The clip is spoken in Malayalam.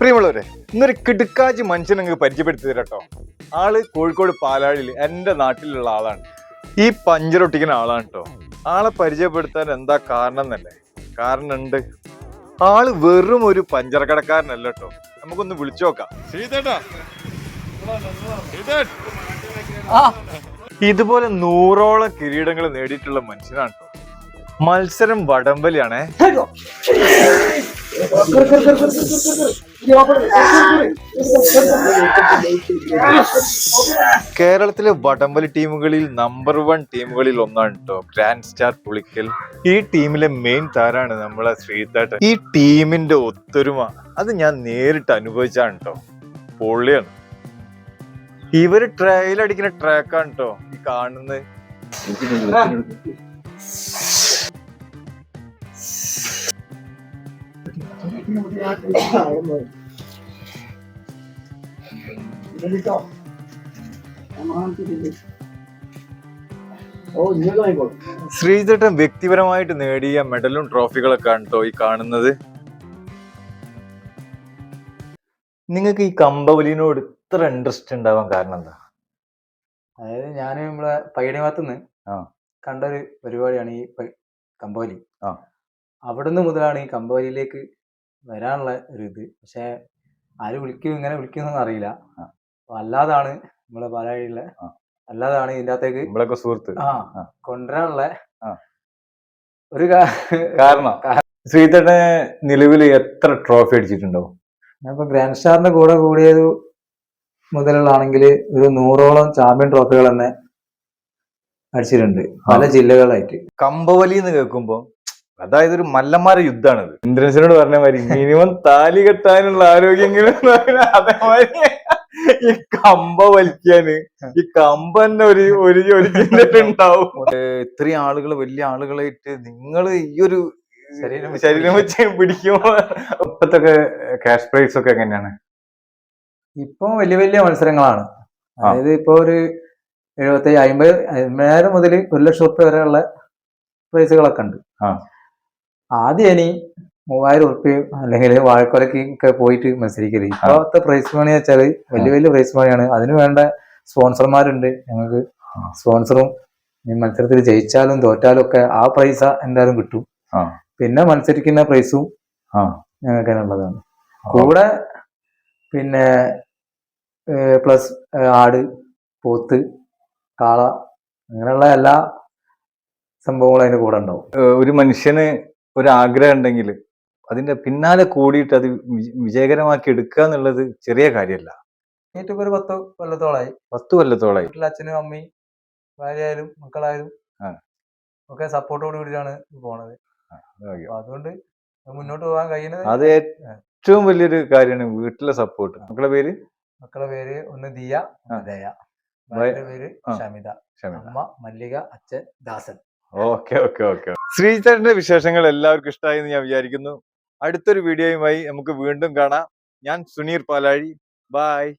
പ്രിയമുള്ളവരെ ഇന്നൊരു കിടുക്കാച്ചി മനുഷ്യൻ നിങ്ങൾക്ക് പരിചയപ്പെടുത്തി തരട്ടോ ആൾ കോഴിക്കോട് പാലാഴിയിൽ എന്റെ നാട്ടിലുള്ള ആളാണ്. ഈ പഞ്ചറൊട്ടിക്കുന്ന ആളാണ് കേട്ടോ. ആളെ പരിചയപ്പെടുത്താൻ എന്താ കാരണം എന്നല്ലേ? കാരണം ഉണ്ട് ആൾ വെറും ഒരു പഞ്ചറക്കടക്കാരനല്ല കേട്ടോ. നമുക്കൊന്ന് വിളിച്ചു നോക്കാം. ഇതുപോലെ നൂറോളം കിരീടങ്ങൾ നേടിയിട്ടുള്ള മനുഷ്യനാണ് കേട്ടോ. മത്സരം വടംവലിയാണേ. കേരളത്തിലെ വടംവലി ടീമുകളിൽ നമ്പർ വൺ ടീമുകളിൽ ഒന്നാണ് കേട്ടോ ഗ്രാൻഡ് സ്റ്റാർ പുളിക്കൽ. ഈ ടീമിലെ മെയിൻ താരാണ് നമ്മളെ ശ്രീതാട്ടൻ ഈ ടീമിന്റെ ഒത്തൊരുമ അത് ഞാൻ നേരിട്ട് അനുഭവിച്ചാണ് കേട്ടോ പൊള്ളിയാണ്. ഇവർ ട്രയൽ അടിക്കുന്ന ട്രാക്കാണ് കേട്ടോ ഈ കാണുന്നത്. ശ്രീധട്ടൻ വ്യക്തിപരമായിട്ട് നേടിയ മെഡലും ട്രോഫികളൊക്കെ ആണ് കേട്ടോ ഈ കാണുന്നത്. നിങ്ങൾക്ക് ഈ കമ്പവലിനോട് ഇത്ര ഇൻട്രസ്റ്റ് ഉണ്ടാവാൻ കാരണം എന്താ? അതായത് ഞാൻ നമ്മളെ പൈഡി ഭാഗത്തുനിന്ന് കണ്ട കണ്ടൊരു പരിപാടിയാണ് ഈ കമ്പവലി. അവിടുന്ന് മുതലാണ് ഈ കമ്പോലിയിലേക്ക് വരാനുള്ള ഒരു ഇത്. പക്ഷെ ആര് വിളിക്കും ഇങ്ങനെ വിളിക്കുന്നൊന്നും അറിയില്ല. അപ്പൊ അല്ലാതാണ് നമ്മളെ പാലാഴിയുള്ള. അല്ലാതാണ് ഇതിന്റെ അകത്തേക്ക് നമ്മളൊക്കെ സുഹൃത്ത്. ആ. കൊണ്ടുവരാനുള്ള ഒരു കാരണം ശ്രീധട്ടന് നിലവിൽ എത്ര ട്രോഫി അടിച്ചിട്ടുണ്ടോ? ഞാനിപ്പോ ഗ്രാൻഡ് സ്റ്റാറിന്റെ കൂടെ കൂടിയത് മുതലുള്ളാണെങ്കിൽ ഒരു നൂറോളം ചാമ്പ്യൻ ട്രോഫികൾ തന്നെ അടിച്ചിട്ടുണ്ട്. പല ജില്ലകളായിട്ട്. കമ്പവലി എന്ന് കേൾക്കുമ്പോ അതായത് ഒരു മല്ലന്മാരെ യുദ്ധമാണിത്. ഇന്ദ്രൻസിനോട് പറഞ്ഞ മാതിരി മിനിമം താലി കെട്ടാനുള്ള ആരോഗ്യമെങ്കിലും. അതേമാതിരി ഈ കമ്പ വലിക്കാന്. ഈ കമ്പ തന്നെ ഒരു ഒരു ഒരു ജില്ലയിലുണ്ടാവും ഇത്രയും ആളുകൾ വലിയ ആളുകളായിട്ട് നിങ്ങൾ ഈ ഒരു ശരീരം വെച്ച് ശരീരം വെച്ച് പിടിക്കുമ്പോ ഇപ്പത്തൊക്കെ ക്യാഷ് പ്രൈസ് ഒക്കെ എങ്ങനെയാണ്? ഇപ്പൊ വലിയ വലിയ മത്സരങ്ങളാണ്. അതായത് ഇപ്പൊ ഒരു എഴുപത്തി അമ്പത് അമ്പതിനായിരം മുതൽ ഒരു ലക്ഷം റുപ്യ വരെയുള്ള പ്രൈസുകളൊക്കെ ഉണ്ട്. ആ. ആദ്യം ഇനി മൂവായിരം ഉറുപ്പ്യം അല്ലെങ്കിൽ വാഴക്കൊലക്ക് ഒക്കെ പോയിട്ട് മത്സരിക്കരുത് ഇപ്പോഴത്തെ പ്രൈസ് മണി വെച്ചാൽ വലിയ വലിയ പ്രൈസ് മണിയാണ് അതിന് വേണ്ട സ്പോൺസർമാരുണ്ട് ഞങ്ങൾക്ക്. സ്പോൺസറും ഈ മത്സരത്തിൽ ജയിച്ചാലും തോറ്റാലും ഒക്കെ ആ പ്രൈസ എന്തായാലും കിട്ടും. പിന്നെ മത്സരിക്കുന്ന പ്രൈസും. ഞങ്ങൾക്ക് ഉള്ളതാണ്. കൂടെ പിന്നെ പ്ലസ് ആട് പോത്ത് കാള അങ്ങനെയുള്ള എല്ലാ സംഭവങ്ങളും അതിന്റെ കൂടെ ഉണ്ടാവും. ഒരു മനുഷ്യന് ഒരു ആഗ്രഹം ഉണ്ടെങ്കിൽ അതിന്റെ പിന്നാലെ കൂടിയിട്ട് അത് വിജയകരമാക്കി എടുക്കുക എന്നുള്ളത് ചെറിയ കാര്യമല്ല. ഏറ്റവും ഒരു പത്ത് കൊല്ലത്തോളായി. പത്ത് കൊല്ലത്തോളായി. വീട്ടിലെ അച്ഛനും അമ്മയും ഭാര്യയായാലും മക്കളായാലും. ഒക്കെ സപ്പോർട്ടോട് കൂടിയാണ് പോണത്. അതുകൊണ്ട് മുന്നോട്ട് പോകാൻ കഴിയുന്നത് അത് ഏറ്റവും വലിയൊരു കാര്യമാണ് വീട്ടിലെ സപ്പോർട്ട്. മക്കളെ പേര്? മക്കളെ പേര് ഒന്ന് ദിയ ദയ. പേര്. ഷമിത. അമ്മ മല്ലിക അച്ഛൻ ദാസൻ. Okay okay okay. ശ്രീചേട്ടന്റെ വിശേഷങ്ങൾ എല്ലാവർക്കും ഇഷ്ടമായി എന്ന് ഞാൻ വിചാരിക്കുന്നു. അടുത്തൊരു വീഡിയോയുമായി നമുക്ക് വീണ്ടും കാണാം. ഞാൻ സുനീർ പാലാഴി. ബായ്